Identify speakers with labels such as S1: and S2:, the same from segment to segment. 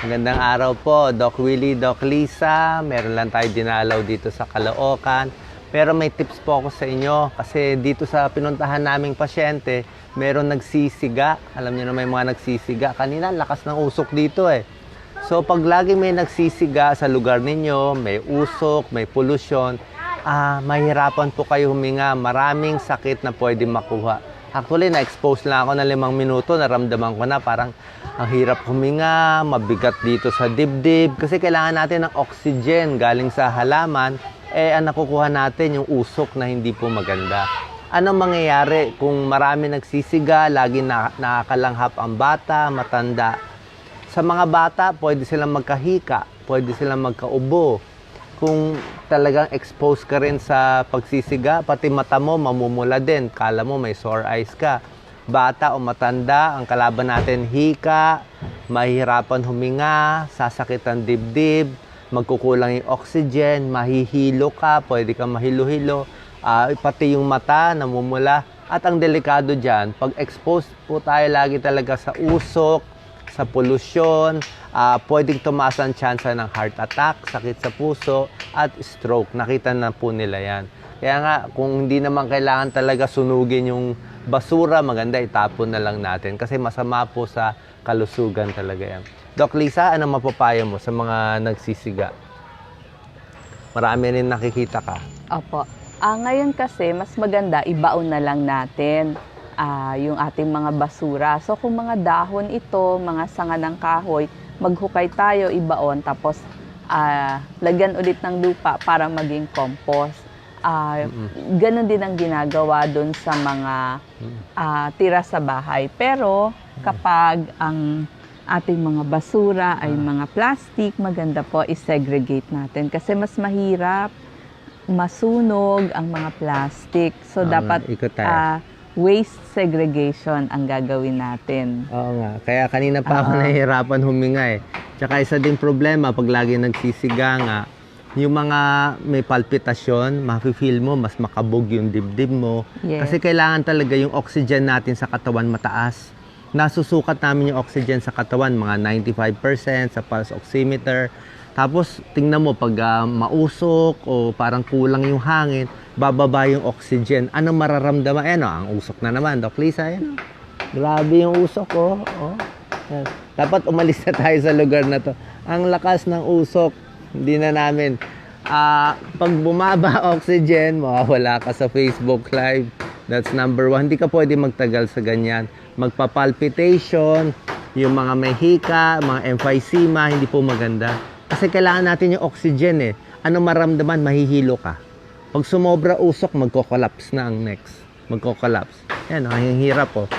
S1: Magandang araw po, Doc Willie, Doc Lisa. Meron lang tayo dinalaw dito sa Caloocan. Pero may tips po ako sa inyo kasi dito sa pinuntahan naming pasyente, meron nagsisiga. Alam niyo na may mga nagsisiga. Kanina, lakas ng usok dito eh. So pag lagi may nagsisiga sa lugar ninyo, may usok, may pollution, ah, mahirapan po kayo huminga. Maraming sakit na pwede makuha. Actually, na-expose lang ako na limang minuto, naramdaman ko na parang ang hirap huminga, mabigat dito sa dibdib. Kasi kailangan natin ng oxygen galing sa halaman, eh ang nakukuha natin yung usok na hindi po maganda. Anong mangyayari kung marami nagsisiga, lagi na, nakakalanghap ang bata, matanda, sa mga bata, pwede silang magkahika, pwede silang magkaubo. Kung talagang exposed ka rin sa pagsisiga, pati mata mo mamumula din. Kala mo may sore eyes ka. Bata o matanda, ang kalaban natin hika, mahihirapan huminga, sasakit ang dibdib, magkukulang yung oxygen, mahihilo ka, pwede ka mahilo-hilo, ah, pati yung mata namumula. At ang delikado dyan, pag exposed po tayo lagi talaga sa usok, sa pollution, ah, pwedeng tumaas ang tsansa ng heart attack, sakit sa puso, at stroke. Nakita na po nila yan. Kaya nga, kung hindi naman kailangan talaga sunugin yung basura, maganda itapon na lang natin kasi masama po sa kalusugan talaga yan. Doc Lisa, ano mapapayo mo sa mga nagsisiga? Marami rin nakikita ka.
S2: Opo. Ah, ngayon kasi, mas maganda, ibaon na lang natin ah, yung ating mga basura. So, kung mga dahon ito, mga sanga ng kahoy, maghukay tayo, ibaon, tapos ah, lagyan ulit ng lupa para maging compost. Ah, Ganon din ang ginagawa doon sa mga ah, tira sa bahay. Pero, kapag ang ating mga basura ay mga plastic, maganda po i-segregate natin kasi mas mahirap masunog ang mga plastic. So, dapat ah, waste segregation ang gagawin natin.
S1: Oo nga. Kaya kanina pa ako nahihirapan huminga eh. Tsaka isa din problema pag lagi nagsisiga nga, yung mga may palpitasyon, mafe-feel mo, mas makabog yung dibdib mo.
S2: Yes.
S1: Kasi kailangan talaga yung oxygen natin sa katawan mataas. Nasusukat namin yung oxygen sa katawan, mga 95% sa pulse oximeter. Tapos, tingnan mo, pag ah, mausok o parang kulang yung hangin, bababa yung oxygen. Anong mararamdaman? Ano, ang usok na naman. Doc Lisa, ayan. oh. Grabe yung usok, oh. oh. Dapat umalis na tayo sa lugar na to. Ang lakas ng usok, hindi na namin. Ah, pag bumaba oxygen, mawawala ka sa Facebook Live. That's number one. Hindi ka pwede magtagal sa ganyan. Magpapalpitation, yung mga may hika, mga emphysema, hindi po maganda. Kasi kailangan natin yung oxygen eh. Ano maramdaman, mahihilo ka. Pag sumobra usok, magko-collapse na ang next. Magko-collapse. Yan, ang hirap po.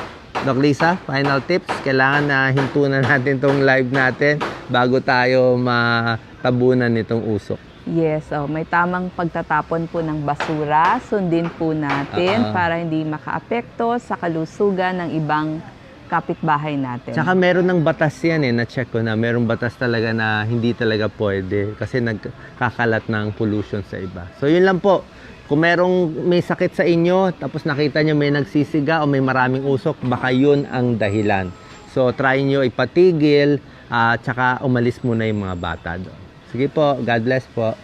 S1: Doc Lisa, final tips. Kailangan na hintunan natin tong live natin bago tayo matabunan nitong usok.
S2: Yes, oh, may tamang pagtatapon po ng basura. Sundin po natin
S1: Oo.
S2: para hindi makaapekto sa kalusugan ng ibang kapitbahay natin.
S1: Tsaka meron ng batas yan eh, na-check ko na. Merong batas talaga na hindi talaga pwede kasi nagkakalat ng pollution sa iba. So yun lang po. Kung merong may sakit sa inyo, tapos nakita nyo may nagsisiga o may maraming usok, baka yun ang dahilan. So try nyo ipatigil, at tsaka umalis muna yung mga bata doon. Sige po, God bless po.